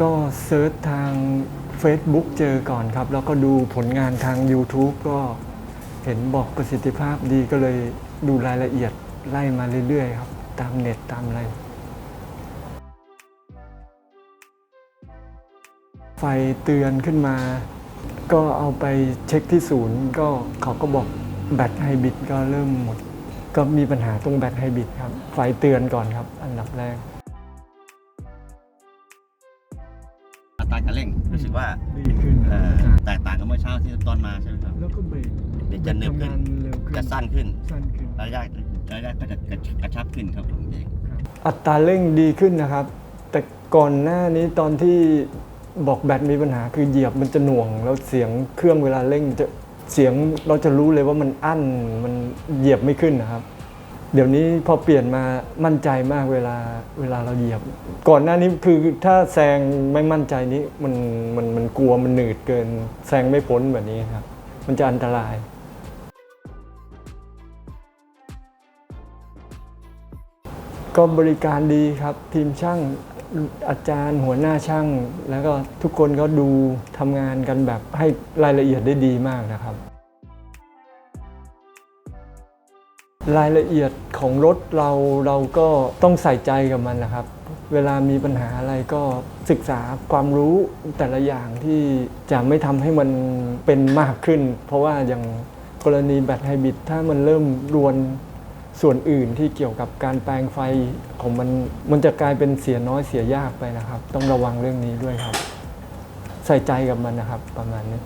ก็เซิร์ชทาง Facebook เจอก่อนครับ แล้วก็ดูผลงานทาง YouTube ก็เห็นบอกประสิทธิภาพดีก็เลยดูรายละเอียดไล่มาเรื่อยๆครับ ตามเน็ตตามอะไร ไฟเตือนขึ้นมา ก็เอาไปเช็คที่ศูนย์ ก็เขาก็บอกแบตไฮบริดก็เริ่มหมด ก็มีปัญหาตรงแบตไฮบริดครับ ไฟเตือนก่อนครับ อันดับแรก อัตราการเร่งรู้สึกว่าดีขึ้นเอ่อแตกต่างกับเมื่อเช้าที่ตอนมาใช่ไหมครับ แล้วก็เบรกเบรกจะเร็วขึ้น ทำงาเร็วขึ้นจะสั้นขึ้นสั้นขึ้นระยะระยะก็จะกระชับขึ้นครับผมเอง อัตราเร่งดีขึ้นนะครับ แต่ก่อนหน้านี้ตอนที่บอกแบตมีปัญหาคือเหยียบมันจะหน่วง แล้วเสียงเครื่องเวลาเร่งจะเสียงเราจะรู้เลยว่ามันอั้นมันเหยียบไม่ขึ้นนะครับ เดี๋ยวนี้พอเปลี่ยนมามั่นใจมากเวลาเวลาเราเหยียบ ก่อนหน้านี้คือถ้าแซงไม่มั่นใจนี้มันมันมันกลัวมันหนืดเกิน แซงไม่พ้นแบบนี้ครับ มันจะอันตรายก็บริการดีครับ ทีมช่างอาจารย์หัวหน้าช่าง แล้วก็ทุกคนก็ดูทำงานกันแบบให้รายละเอียดได้ดีมากนะครับ รายละเอียดของรถเราเราก็ต้องใส่ใจกับมันนะครับ เวลามีปัญหาอะไรก็ศึกษาความรู้แต่ละอย่างที่จะไม่ทำให้มันเป็นมากขึ้น เพราะว่าอย่างกรณีแบตไฮบริดถ้ามันเริ่มรวนส่วนอื่นที่เกี่ยวกับการแปลงไฟของมันมันจะกลายเป็นเสียน้อยเสียยากไปนะครับ ต้องระวังเรื่องนี้ด้วยครับ ใส่ใจกับมันนะครับประมาณนี้